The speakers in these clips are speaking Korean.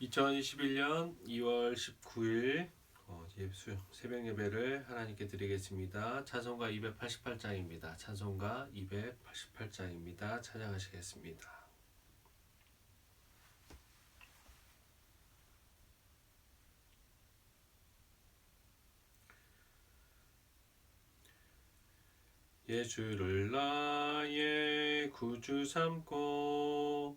2021년 2월 19일 어, 예수 새벽 예배를 하나님께 드리겠습니다. 찬송가 288장입니다. 찬송가 288장입니다. 찬양하시겠습니다. 예주를 나의 구주 삼고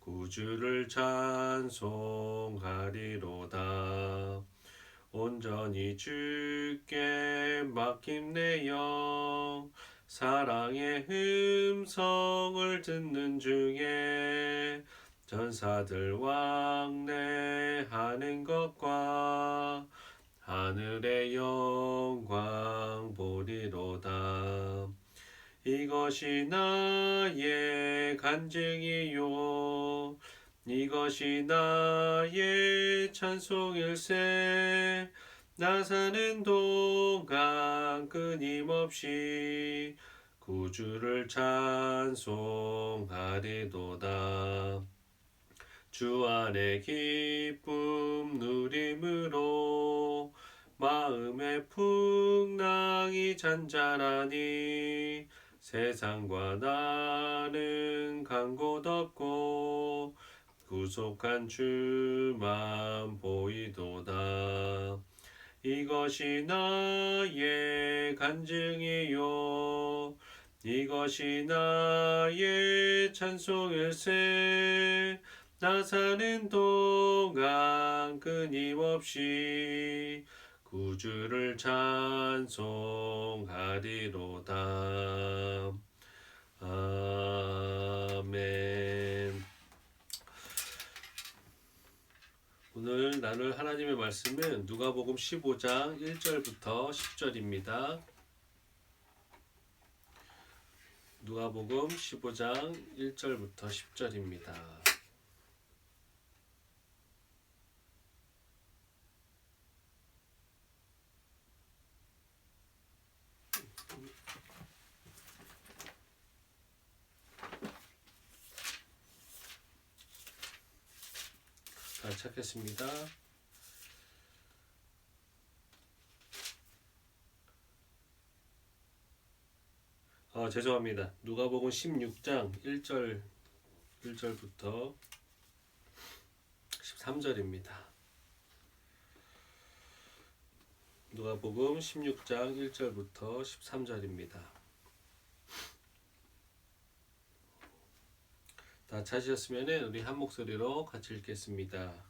구주를 찬송하리로다. 온전히 주께 맡김 내 영, 사랑의 음성을 듣는 중에 전사들 왕래하는 것과 하늘의 영광 보리로다. 이것이 나의 간증이요. 이것이 나의 찬송일세. 나 사는 동안 끊임없이 구주를 찬송하리도다. 주 안에 기쁨 누림으로 마음의 풍랑이 잔잔하니 세상과 나는 간곳 없고 구속한 주만 보이도다. 이것이 나의 간증이요. 이것이 나의 찬송일세. 나 사는 동안 끊임없이 구주를 찬송하리로다. 아멘. 오늘 나눌 하나님의 말씀은 누가복음 15장 1절부터 10절입니다. 누가복음 15장 1절부터 10절입니다. 다 찾겠습니다. 어, 죄송합니다. 누가복음 16장 1절 1절부터 13절입니다. 누가복음 16장 1절부터 13절입니다. 다 찾으셨으면 우리 한 목소리로 같이 읽겠습니다.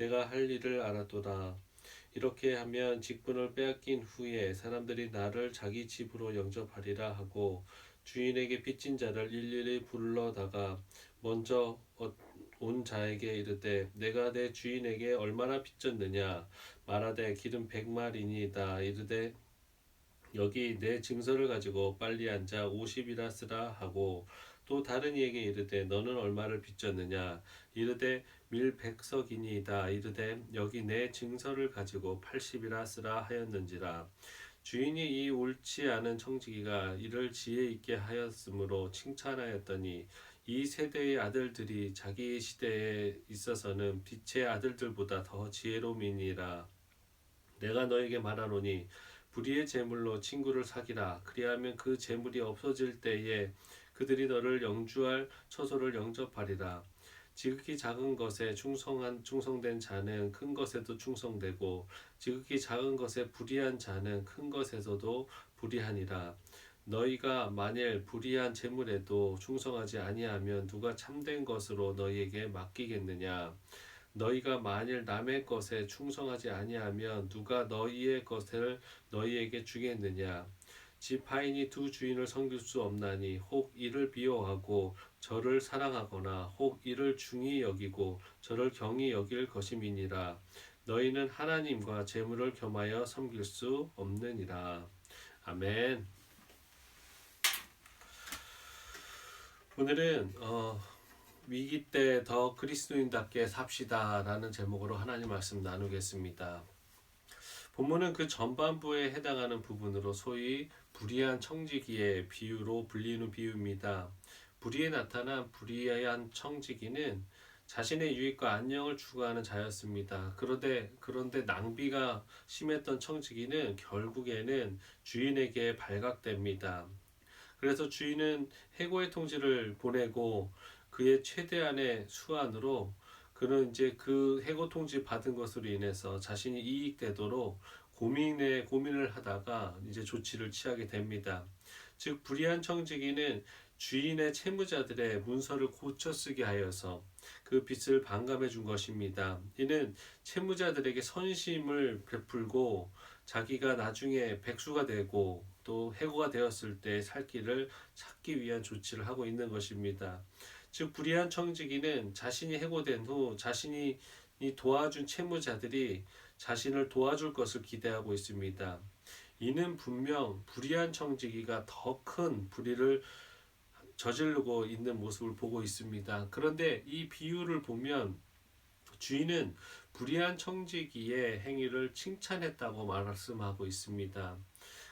내가 할 일을 알았도다. 이렇게 하면 직분을 빼앗긴 후에 사람들이 나를 자기 집으로 영접하리라 하고 주인에게 빚진 자를 일일이 불러다가 먼저 온 자에게 이르되 내가 내 주인에게 얼마나 빚졌느냐? 말하되 기름 백마리니이다. 이르되 여기 내 증서를 가지고 빨리 앉아 오십이라 쓰라 하고 또 다른 이에게 이르되 너는 얼마를 빚졌느냐? 이르되 밀백석이니이다. 이르되 여기 내 증서를 가지고 팔십이라 쓰라 하였는지라. 주인이 이 옳지 않은 청지기가 이를 지혜 있게 하였으므로 칭찬하였더니 이 세대의 아들들이 자기 시대에 있어서는 빛의 아들들보다 더 지혜로움이니라. 내가 너에게 말하노니 불의의 재물로 친구를 사기라. 그리하면 그 재물이 없어질 때에 그들이 너를 영주할 처소를 영접하리라. 지극히 작은 것에 충성한 충성된 자는 큰 것에도 충성되고 지극히 작은 것에 불의한 자는 큰 것에서도 불의하니라. 너희가 만일 불의한 재물에도 충성하지 아니하면 누가 참된 것으로 너희에게 맡기겠느냐? 너희가 만일 남의 것에 충성하지 아니하면 누가 너희의 것을 너희에게 주겠느냐? 지파인이 두 주인을 섬길 수 없나니 혹 이를 비호하고 저를 사랑하거나 혹 이를 중히 여기고 저를 경히 여길 것임이니라. 너희는 하나님과 재물을 겸하여 섬길 수 없느니라. 아멘. 오늘은 어, 위기 때 더 그리스도인답게 삽시다라는 제목으로 하나님 말씀 나누겠습니다. 본문은 그 전반부에 해당하는 부분으로 소위 불의한 청지기의 비유로 불리는 비유입니다. 불의에 나타난 불의한 청지기는 자신의 유익과 안녕을 추구하는 자였습니다. 그런데 그런데 낭비가 심했던 청지기는 결국에는 주인에게 발각됩니다. 그래서 주인은 해고의 통지를 보내고 그의 최대한의 수완으로 그는 이제 그 해고 통지 받은 것으로 인해서 자신이 이익되도록 고민에 고민을 하다가 이제 조치를 취하게 됩니다. 즉 불의한 청지기는 주인의 채무자들의 문서를 고쳐 쓰게 하여서 그 빚을 반감해 준 것입니다. 이는 채무자들에게 선심을 베풀고 자기가 나중에 백수가 되고 또 해고가 되었을 때 살 길을 찾기 위한 조치를 하고 있는 것입니다. 즉 불의한 청지기는 자신이 해고된 후 자신이 도와준 채무자들이 자신을 도와줄 것을 기대하고 있습니다. 이는 분명 불의한 청지기가 더 큰 불의를 저지르고 있는 모습을 보고 있습니다. 그런데 이 비유를 보면 주인은 불의한 청지기의 행위를 칭찬했다고 말씀하고 있습니다.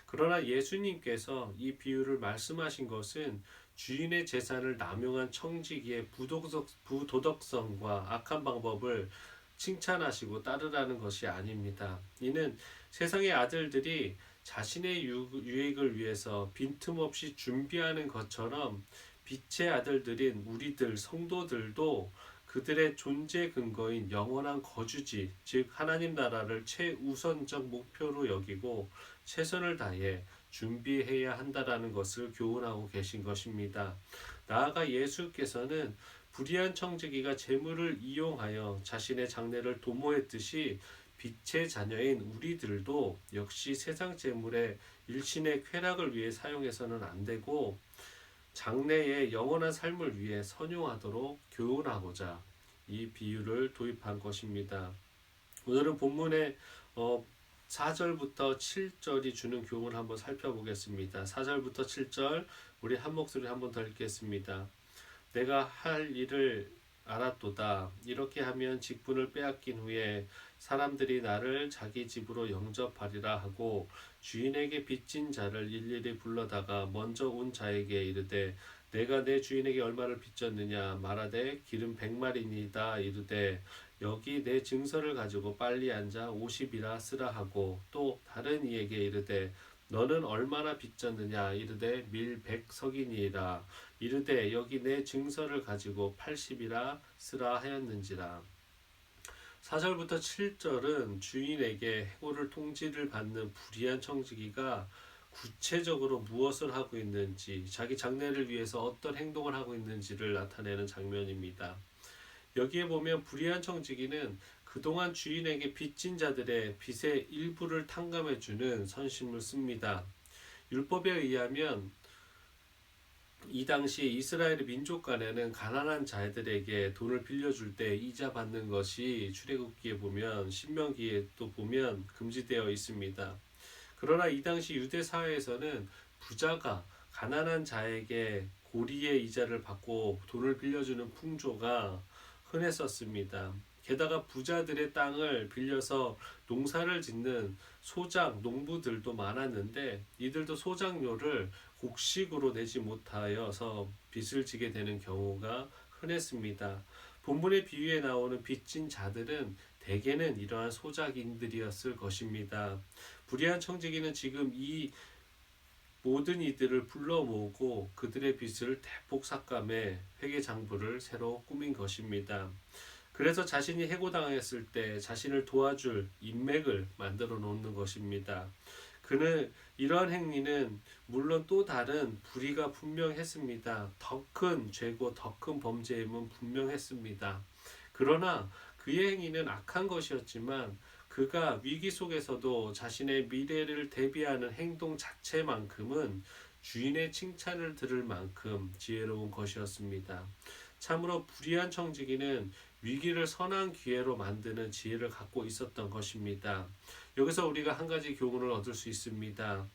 그러나 예수님께서 이 비유를 말씀하신 것은 주인의 재산을 남용한 청지기의 부도덕, 성과 악한 방법을 칭찬하시고 따르라는 것이 아닙니다. 이는 세상의 아들들이 자신의 유익을 위해서 빈틈없이 준비하는 것처럼 빛의 아들들인 우리들 성도들도 그들의 존재 근거인 영원한 거주지, 즉 하나님 나라를 최우선적 목표로 여기고 최선을 다해 준비해야 한다라는 것을 교훈하고 계신 것입니다. 나아가 예수께서는 불의한 청지기가 재물을 이용하여 자신의 장래를 도모했듯이 빛의 자녀인 우리들도 역시 세상 재물의 일신의 쾌락을 위해 사용해서는 안 되고 장래의 영원한 삶을 위해 선용하도록 교훈하고자 이 비유를 도입한 것입니다. 오늘은 본문의 어, 4절부터 7절이 주는 교훈을 한번 살펴보겠습니다. 4절부터 7절 우리 한 목소리 한번 더 읽겠습니다. 내가 할 일을 알았도다. 이렇게 하면 직분을 빼앗긴 후에 사람들이 나를 자기 집으로 영접하리라 하고 주인에게 빚진 자를 일일이 불러다가 먼저 온 자에게 이르되 내가 내 주인에게 얼마를 빚졌느냐 말하되 기름 백마리니다 이르되 여기 내 증서를 가지고 빨리 앉아 50이라 쓰라 하고 또 다른 이에게 이르되 너는 얼마나 빚졌느냐? 이르되 밀 백석이니이다 이르되 여기 내 증서를 가지고 80이라 쓰라 하였는지라. 4절부터 7절은 주인에게 해고를 통지를 받는 불의한 청지기가 구체적으로 무엇을 하고 있는지, 자기 장래를 위해서 어떤 행동을 하고 있는지를 나타내는 장면입니다. 여기에 보면 불의한 청지기는 그동안 주인에게 빚진 자들의 빚의 일부를 탕감해 주는 선심을 씁니다. 율법에 의하면 이 당시 이스라엘 민족 간에는 가난한 자들에게 돈을 빌려줄 때 이자 받는 것이 출애굽기에 보면 신명기에 또 보면 금지되어 있습니다. 그러나 이 당시 유대 사회에서는 부자가 가난한 자에게 고리의 이자를 받고 돈을 빌려주는 풍조가 흔했었습니다. 게다가 부자들의 땅을 빌려서 농사를 짓는 소장, 농부들도 많았는데 이들도 소장료를 곡식으로 내지 못하여서 빚을 지게 되는 경우가 흔했습니다. 본문의 비유에 나오는 빚진 자들은 대개는 이러한 소작인들이었을 것입니다. 불의한 청지기는 지금 이 모든 이들을 불러 모으고 그들의 빚을 대폭 삭감해 회계 장부를 새로 꾸민 것입니다. 그래서 자신이 해고당했을 때 자신을 도와줄 인맥을 만들어 놓는 것입니다. 그는 이러한 행위는 물론 또 다른 불의가 분명했습니다. 더 큰 죄고 더 큰 범죄임은 분명했습니다. 그러나 그의 행위는 악한 것이었지만 그가 위기 속에서도 자신의 미래를 대비하는 행동 자체만큼은 주인의 칭찬을 들을 만큼 지혜로운 것이었습니다. 참으로 불의한 청지기는 위기를 선한 기회로 만드는 지혜를 갖고 있었던 것입니다. 여기서 우리가 한 가지 교훈을 얻을 수 있습니다.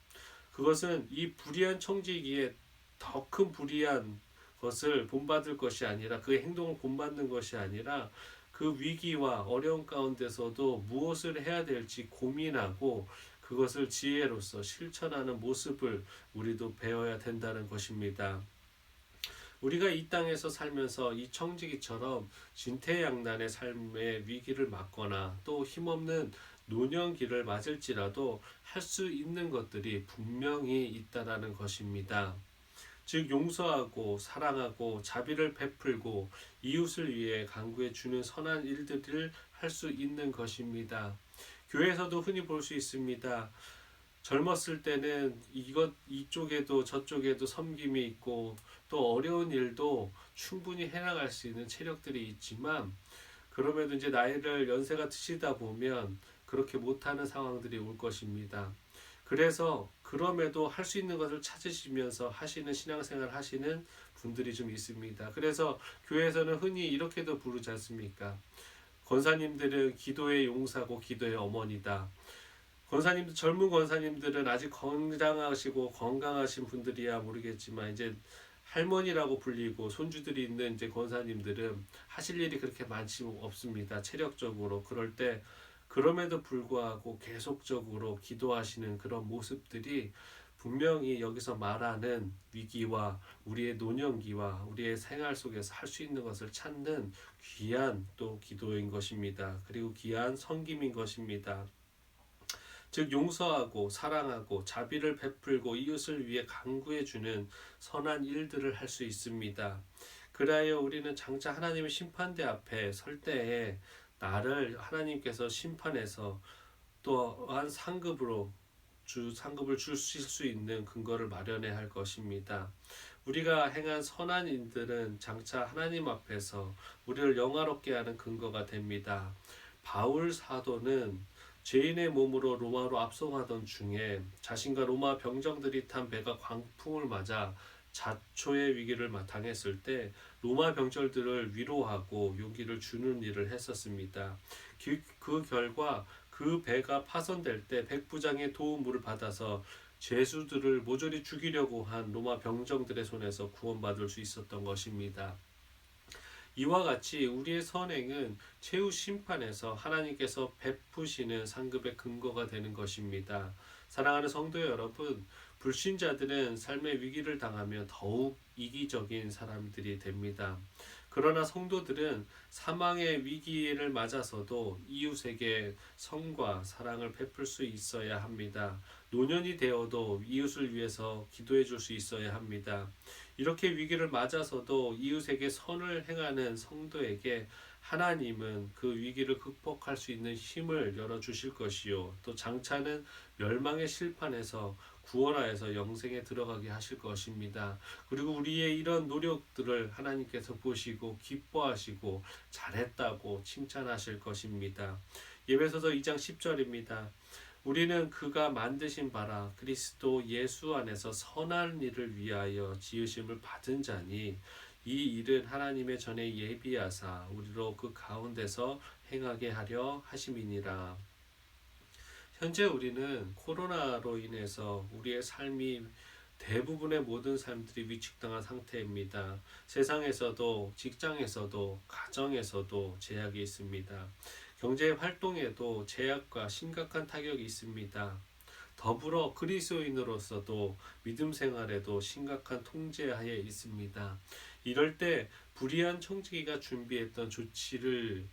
그것은 이 불의한 청지기에 더 큰 불의한 것을 본받을 것이 아니라 그 행동을 본받는 것이 아니라 그 위기와 어려운 가운데서도 무엇을 해야 될지 고민하고 그것을 지혜로서 실천하는 모습을 우리도 배워야 된다는 것입니다. 우리가 이 땅에서 살면서 이 청지기처럼 진퇴양난의 삶의 위기를 맞거나 또 힘없는 노년기를 맞을지라도 할 수 있는 것들이 분명히 있다라는 것입니다. 즉 용서하고 사랑하고 자비를 베풀고 이웃을 위해 강구해 주는 선한 일들을 할 수 있는 것입니다. 교회에서도 흔히 볼 수 있습니다. 젊었을 때는 이것 이쪽에도 저쪽에도 섬김이 있고 또 어려운 일도 충분히 해나갈 수 있는 체력들이 있지만 그럼에도 이제 나이를 연세가 드시다 보면 그렇게 못하는 상황들이 올 것입니다. 그래서 그럼에도 할 수 있는 것을 찾으시면서 하시는 신앙생활 하시는 분들이 좀 있습니다. 그래서 교회에서는 흔히 이렇게도 부르지 않습니까? 권사님들은 기도의 용사고 기도의 어머니다. 권사님들 젊은 권사님들은 아직 건장하시고 건강하신 분들이야 모르겠지만 이제 할머니라고 불리고 손주들이 있는 이제 권사님들은 하실 일이 그렇게 많지 없습니다. 체력적으로 그럴 때 그럼에도 불구하고 계속적으로 기도하시는 그런 모습들이 분명히 여기서 말하는 위기와 우리의 노년기와 우리의 생활 속에서 할 수 있는 것을 찾는 귀한 또 기도인 것입니다. 그리고 귀한 섬김인 것입니다. 즉 용서하고 사랑하고 자비를 베풀고 이웃을 위해 강구해 주는 선한 일들을 할 수 있습니다. 그리하여 우리는 장차 하나님의 심판대 앞에 설 때에 나를 하나님께서 심판해서 또한 상급으로 주 상급을 주실 수 있는 근거를 마련해야 할 것입니다. 우리가 행한 선한 일들은 장차 하나님 앞에서 우리를 영화롭게 하는 근거가 됩니다. 바울 사도는 죄인의 몸으로 로마로 앞서가던 중에 자신과 로마 병정들이 탄 배가 광풍을 맞아 자초의 위기를 당했을 때 로마 병철들을 위로하고 용기를 주는 일을 했었습니다. 그, 그 결과 그 배가 파손될 때 백부장의 도움을 받아서 죄수들을 모조리 죽이려고 한 로마 병정들의 손에서 구원받을 수 있었던 것입니다. 이와 같이 우리의 선행은 최후 심판에서 하나님께서 베푸시는 상급의 근거가 되는 것입니다. 사랑하는 성도 여러분, 불신자들은 삶의 위기를 당하며 더욱 이기적인 사람들이 됩니다. 그러나 성도들은 사망의 위기를 맞아서도 이웃에게 성과 사랑을 베풀 수 있어야 합니다. 노년이 되어도 이웃을 위해서 기도해 줄 수 있어야 합니다. 이렇게 위기를 맞아서도 이웃에게 선을 행하는 성도에게 하나님은 그 위기를 극복할 수 있는 힘을 열어 주실 것이요 또 장차는 멸망의 실판에서 구원하여서 영생에 들어가게 하실 것입니다. 그리고 우리의 이런 노력들을 하나님께서 보시고 기뻐하시고 잘했다고 칭찬하실 것입니다. 예배소서 2장 10절입니다. 우리는 그가 만드신 바라 그리스도 예수 안에서 선한 일을 위하여 지으심을 받은 자니 이 일은 하나님의 전에 예비하사 우리로 그 가운데서 행하게 하려 하심이니라. 현재 우리는 코로나로 인해서 우리의 삶이 대부분의 모든 삶들이 위축당한 상태입니다. 세상에서도 직장에서도 가정에서도 제약이 있습니다. 경제 활동에도 제약과 심각한 타격이 있습니다. 더불어 그리스도인으로서도 믿음 생활에도 심각한 통제하에 있습니다. 이럴 때 불의한 청지기가 준비했던 조치를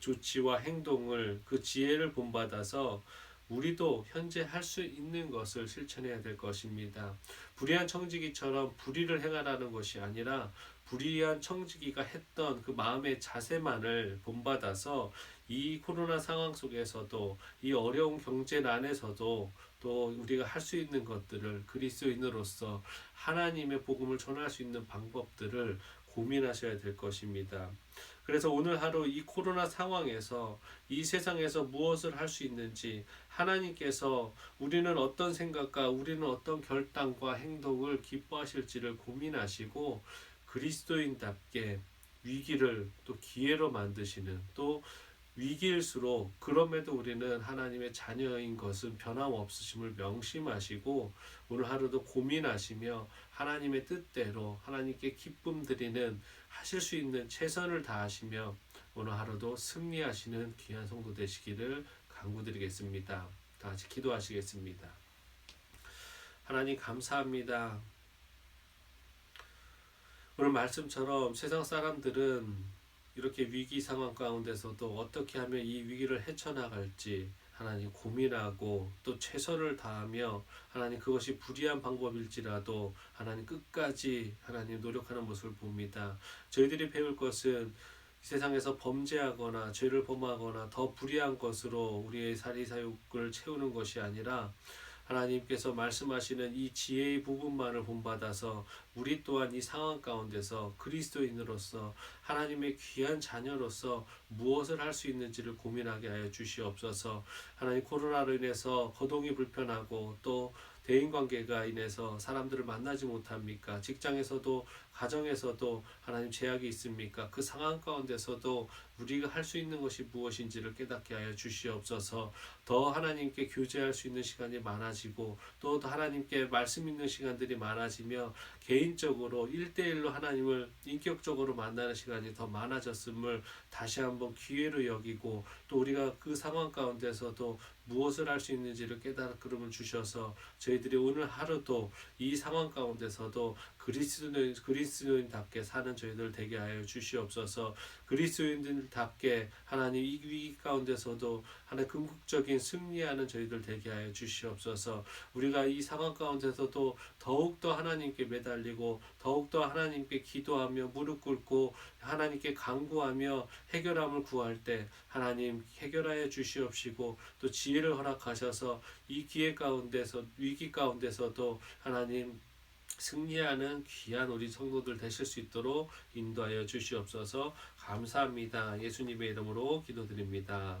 조치와 행동을 그 지혜를 본받아서 우리도 현재 할 수 있는 것을 실천해야 될 것입니다. 불의한 청지기처럼 불의를 행하라는 것이 아니라 불의한 청지기가 했던 그 마음의 자세만을 본받아서 이 코로나 상황 속에서도 이 어려운 경제난에서도 또 우리가 할 수 있는 것들을 그리스도인으로서 하나님의 복음을 전할 수 있는 방법들을 고민하셔야 될 것입니다. 그래서 오늘 하루 이 코로나 상황에서 이 세상에서 무엇을 할 수 있는지 하나님께서 우리는 어떤 생각과 우리는 어떤 결단과 행동을 기뻐하실지를 고민하시고 그리스도인답게 위기를 또 기회로 만드시는 또 위기일수록 그럼에도 우리는 하나님의 자녀인 것은 변함없으심을 명심하시고 오늘 하루도 고민하시며 하나님의 뜻대로 하나님께 기쁨 드리는 하실 수 있는 최선을 다하시며 오늘 하루도 승리하시는 귀한 성도 되시기를 간구드리겠습니다. 다 같이 기도하시겠습니다. 하나님 감사합니다. 오늘 말씀처럼 세상 사람들은 이렇게 위기 상황 가운데서도 어떻게 하면 이 위기를 헤쳐나갈지 하나님 고민하고 또 최선을 다하며 하나님 그것이 불의한 방법일지라도 하나님 끝까지 하나님 노력하는 모습을 봅니다. 저희들이 배울 것은 이 세상에서 범죄하거나 죄를 범하거나 더 불의한 것으로 우리의 사리 사욕을 채우는 것이 아니라 하나님께서 말씀하시는 이 지혜의 부분만을 본받아서 우리 또한 이 상황 가운데서 그리스도인으로서 하나님의 귀한 자녀로서 무엇을 할 수 있는지를 고민하게 하여 주시옵소서. 하나님 코로나로 인해서 거동이 불편하고 또 대인 관계가 인해서 사람들을 만나지 못합니까? 직장에서도 가정에서도 하나님 제약이 있습니까? 그 상황 가운데서도 우리가 할 수 있는 것이 무엇인지를 깨닫게 하여 주시옵소서. 더 하나님께 교제할 수 있는 시간이 많아지고 또 하나님께 말씀 있는 시간들이 많아지며 개인적으로 일대일로 하나님을 인격적으로 만나는 시간이 더 많아졌음을 다시 한번 기회로 여기고 또 우리가 그 상황 가운데서도 무엇을 할 수 있는지를 깨달음을 주셔서 저희들이 오늘 하루도 이 상황 가운데서도 그리스도인 그리스도인답게 사는 저희들 되게 하여 주시옵소서. 그리스도인들답게 하나님 이 위기 가운데서도 하나님 궁극적인 승리하는 저희들 되게 하여 주시옵소서. 우리가 이 상황 가운데서도 더욱 더 하나님께 매달리고 더욱 더 하나님께 기도하며 무릎 꿇고 하나님께 간구하며 해결함을 구할 때 하나님 해결하여 주시옵시고 또 지혜를 허락하셔서 이 기회 가운데서 위기 가운데서도 하나님 승리하는 귀한 우리 성도들 되실 수 있도록 인도하여 주시옵소서 감사합니다. 예수님의 이름으로 기도드립니다.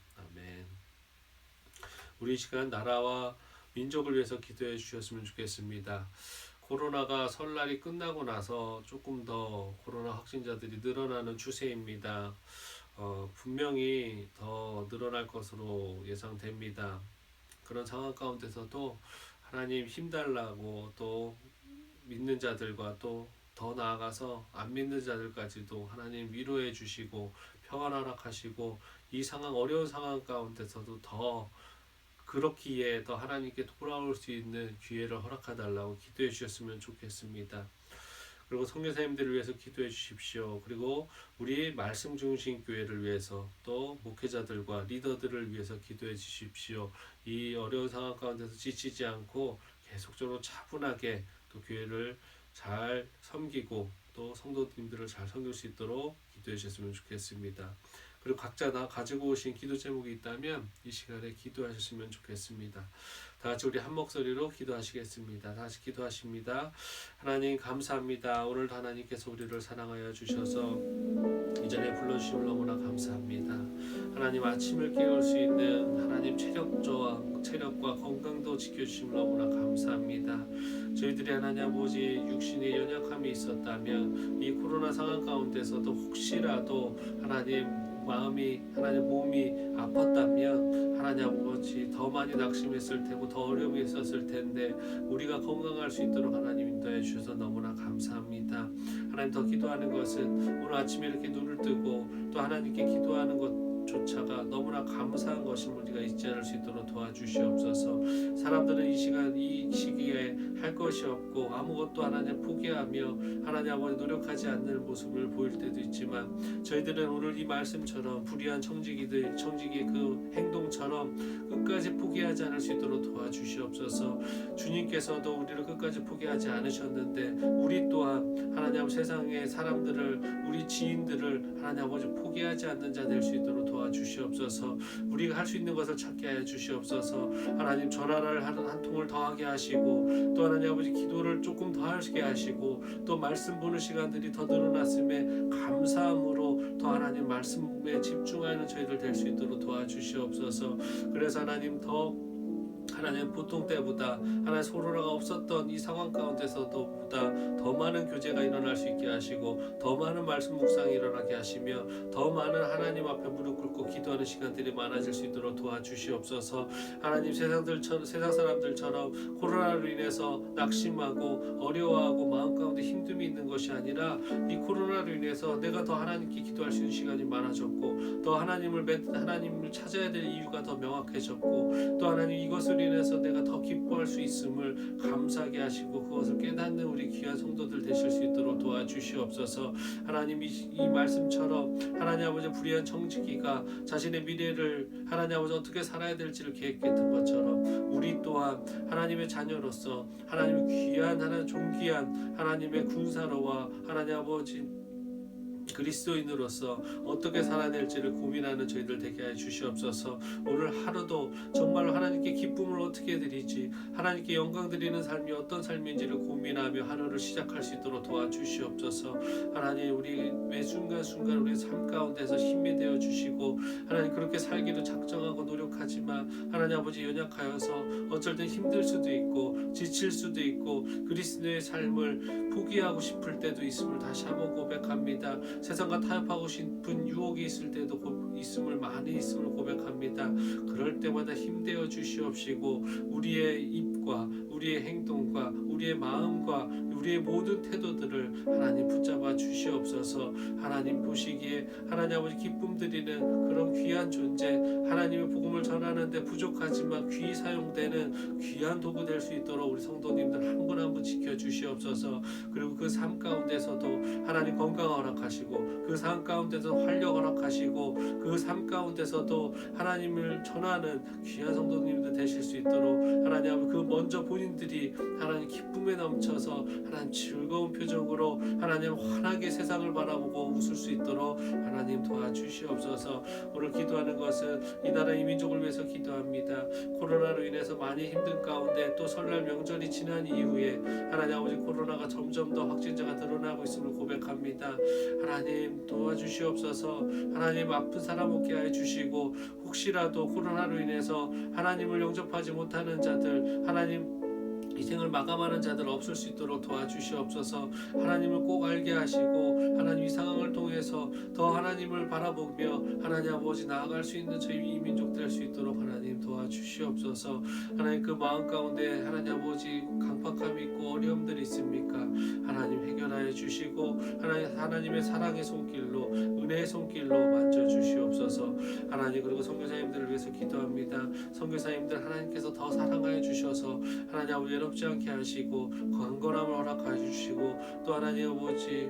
아멘. 우리 시간 나라와 민족을 위해서 기도해 주셨으면 좋겠습니다. 코로나가 설날이 끝나고 나서 조금 더 코로나 확진자들이 늘어나는 추세입니다. 어, 분명히 더 늘어날 것으로 예상됩니다. 그런 상황 가운데서도 하나님 힘달라고 또 믿는 자들과 또 더 나아가서 안 믿는 자들까지도 하나님 위로해 주시고 평안 허락하시고 이 상황 어려운 상황 가운데서도 더 그렇기에 더 하나님께 돌아올 수 있는 기회를 허락해 달라고 기도해 주셨으면 좋겠습니다. 그리고 성교사님들을 위해서 기도해 주십시오. 그리고 우리 말씀 중심 교회를 위해서 또 목회자들과 리더들을 위해서 기도해 주십시오. 이 어려운 상황 가운데서 지치지 않고 계속적으로 차분하게 또 교회를 잘 섬기고 또 성도님들을 잘 섬길 수 있도록 기도해 주셨으면 좋겠습니다. 그리고 각자 다 가지고 오신 기도 제목이 있다면 이 시간에 기도하셨으면 좋겠습니다. 다 같이 우리 한 목소리로 기도하시겠습니다. 다시 기도하십니다. 하나님 감사합니다. 오늘도 하나님께서 우리를 사랑하여 주셔서 이전에 불러주심을 너무나 감사합니다. 하나님 아침을 깨울 수 있는 하나님 체력과 체력과 건강도 지켜주심을 너무나 감사합니다. 저희들이 하나님 아버지 육신의 연약함이 있었다면 이 코로나 상황 가운데서도 혹시라도 하나님 마음이 하나님 몸이 아팠다면 하나님 아버지 더 많이 낙심했을 테고 더 어려움이 있었을 텐데 우리가 건강할 수 있도록 하나님 인도해 주셔서 너무나 감사합니다. 하나님 더 기도하는 것은 오늘 아침에 이렇게 눈을 뜨고 또 하나님께 기도하는 것 조차가 너무나 감사한 것임을 우리가 잊지 않을 수 있도록 도와주시옵소서. 사람들은 이 시간 이 시기에 할 것이 없고 아무것도 하나님 포기하며 하나님 아버지 노력하지 않는 모습을 보일 때도 있지만 저희들은 오늘 이 말씀처럼 불의한 청지기들 청지기의 그 행동처럼 끝까지 포기하지 않을 수 있도록 도와주시옵소서. 주님께서도 우리를 끝까지 포기하지 않으셨는데 우리 또한 하나님 세상의 사람들을 우리 지인들을 하나님 아버지 포기하지 않는 자 될 수 있도록 도와주시옵소서. 우리가 할 수 있는 것을 찾게 해 주시옵소서. 하나님 전화를 한, 한 통을 더하게 하시고 또 하나님 아버지 기도를 조금 더 하게 하시고 또 말씀 보는 시간들이 더 늘어났음에 감사함으로 더 하나님 말씀에 집중하는 저희들 될 수 있도록 도와주시옵소서. 그래서 하나님 더 하나님 보통 때보다 하나님 소로라가 없었던 이 상황 가운데서도 보다 더 많은 교제가 일어날 수 있게 하시고 더 많은 말씀 묵상이 일어나게 하시며 더 많은 하나님 앞에 무릎 꿇고 기도하는 시간들이 많아질 수 있도록 도와주시옵소서. 하나님 세상들처럼 세상 사람들처럼 코로나로 인해서 낙심하고 어려워하고 마음 가운데 힘듦이 것이 아니라 이 코로나로 인해서 내가 더 하나님께 기도할 수 있는 시간이 많아졌고 더 하나님을 매- 하나님을 찾아야 될 이유가 더 명확해졌고 또 하나님 이것을 인해서 내가 더 기뻐할 수 있음을 감사하게 하시고 그것을 깨닫는 우리 귀한 성도들 되실 수 있도록 도와주시옵소서. 하나님 이, 이 말씀처럼 하나님 아버지 불의한 청지기가 자신의 미래를 하나님 아버지 어떻게 살아야 될지를 계획했던 것처럼 우리 또한 하나님의 자녀로서 하나님의 귀한 하나님 존귀한 하나님의 군사로와 하나님 아버지 그리스도인으로서 어떻게 살아야 될지를 고민하는 저희들 되게 해 주시옵소서. 오늘 하루도 정말 하나님께 기쁨을 어떻게 드리지, 하나님께 영광 드리는 삶이 어떤 삶인지를 고민하며 하루를 시작할 수 있도록 도와주시옵소서. 하나님 우리 매 순간 순간 우리 삶 가운데서 힘이 되어 주시고 하나님 그렇게 살기도 작정하고 노력하지만 하나님 아버지 연약하여서 어쩔 땐 힘들 수도 있고 지칠 수도 있고 그리스도의 삶을 포기하고 싶을 때도 있음을 다시 한번 고백합니다. 세상과 타협하고 싶은 유혹이 있을 때도 고, 있음을 많이 있음을 고백합니다. 그럴 때마다 힘되어 주시옵시고 우리의 입과 우리의 행동과 우리의 마음과 우리의 모든 태도들을 하나님 붙잡아 주시옵소서. 하나님 보시기에 하나님 아버지 기쁨 드리는 그런 귀한 존재 하나님의 복음을 전하는데 부족하지만 귀히 사용되는 귀한 도구 될 수 있도록 우리 성도님들 한 분 한 분 지켜 주시옵소서. 그리고 그 삶 가운데서도 하나님 건강 허락하시고 그 삶 가운데서 활력 허락하시고 그 삶 가운데서도 하나님을 전하는 귀한 성도님들 되실 수 있도록 하나님 그 먼저 본인들이 하나님 기쁨 에 넘쳐서 하나님 즐거운 표정으로 하나님 환하게 세상을 바라보고 웃을 수 있도록 하나님 도와주시옵소서. 오늘 기도하는 것은 이 나라 이 민족을 위해서 기도합니다. 코로나로 인해서 많이 힘든 가운데 또 설날 명절이 지난 이후에 하나님 아버지 코로나가 점점 더 확진자가 늘어나고 있음을 고백합니다. 하나님 도와주시옵소서. 하나님 아픈 사람 없게 해 주시고 혹시라도 코로나로 인해서 하나님을 영접하지 못하는 자들 하나님 희생을 마감하는 자들 없을 수 있도록 도와주시옵소서. 하나님을 꼭 알게 하시고 하나님 이 상황을 통해서 더 하나님을 바라보며 하나님 아버지 나아갈 수 있는 저희 이 민족 될 수 있도록 하나님 도와주시옵소서. 하나님 그 마음 가운데 하나님 아버지 강팍함이 있고 어려움들이 있습니까? 하나님 해결하여 주시고 하나님 하나님의 사랑의 손길로 은혜의 손길로 만져 주시옵소서. 하나님 그리고 선교사님들을 위해서 기도합니다. 선교사님들 하나님께서 더 사랑하여 주셔서 하나님 외롭지 않게 하시고 강건함을 허락하여 주시고 또 하나님 아버지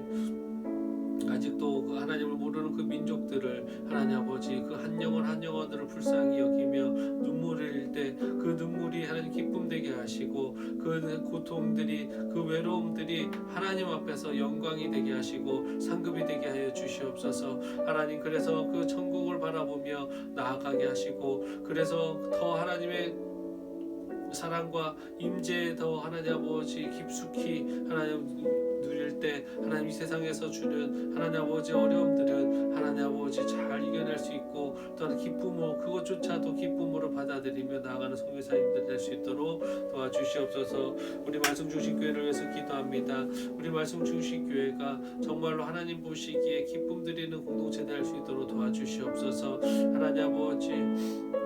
아직도 그 하나님을 모르는 그 민족들을 하나님 아버지 그 한 영혼 한 영혼들을 불쌍히 여기며 눈물을 흘릴 때 그 눈물이 하나님 기쁨 되게 하시고 그 고통들이 그 외로움들이 하나님 앞에서 영광이 되게 하시고 상급이 되게 하여 주시옵소서. 하나님 그래서 그 천국을 바라보며 나아가게 하시고 그래서 더 하나님의 사랑과 임재에 더 하나님 아버지 깊숙이 하나님 때 하나님 이 세상에서 주는 하나님 아버지 어려움들은 하나님 아버지 잘 이겨낼 수 있고 또한 기쁨으로 그것조차도 기쁨으로 받아들이며 나아가는 성교사님들 될 수 있도록 도와주시옵소서. 우리 말씀 중심 교회를 위해서 기도합니다. 우리 말씀 중심 교회가 정말로 하나님 보시기에 기쁨 드리는 공동체 될 수 있도록 도와주시옵소서. 하나님 아버지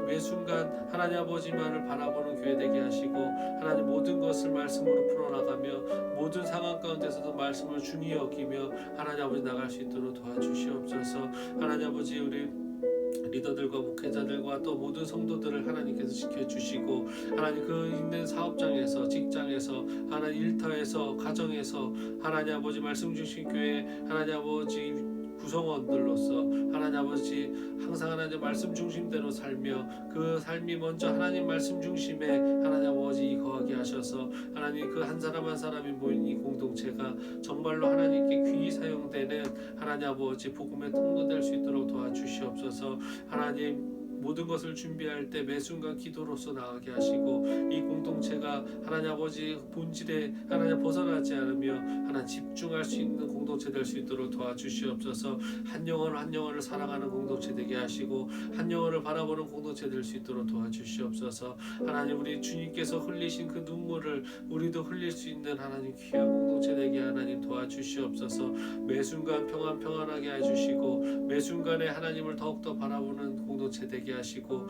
매 순간 하나님 아버지만을 바라보는 교회 되게 하시고 하나님 모든 것을 말씀으로 풀어나가며 모든 상황 가운데서도 말씀을 중히 여기며 하나님 아버지 나갈 수 있도록 도와주시옵소서. 하나님 아버지 우리 리더들과 목회자들과 또 모든 성도들을 하나님께서 지켜주시고 하나님 그 있는 사업장에서 직장에서 하나님 일터에서 가정에서 하나님 아버지 말씀 주신 교회 하나님 아버지 구성원들로서 하나님 아버지 항상 하나님 말씀 중심대로 살며 그 삶이 먼저 하나님 말씀 중심에 하나님 아버지 거하게 하셔서 하나님 그 한 사람 한 사람이 모인 이 공동체가 정말로 하나님께 귀히 사용되는 하나님 아버지 복음의 통로 될 수 있도록 도와주시옵소서. 하나님 모든 것을 준비할 때 매 순간 기도로서 나가게 하시고 이 공동체가 하나님 아버지 본질에 하나님 벗어나지 않으며 하나님 집중할 수 있는 공동체 될 수 있도록 도와주시옵소서. 한 영혼 한 영혼을 사랑하는 공동체 되게 하시고 한 영혼을 바라보는 공동체 될 수 있도록 도와주시옵소서. 하나님 우리 주님께서 흘리신 그 눈물을 우리도 흘릴 수 있는 하나님 귀한 공동체 되게 하나님 도와주시옵소서. 매 순간 평안 평안하게 해주시고 매 순간에 하나님을 더욱더 바라보는 공동체 되게 하시고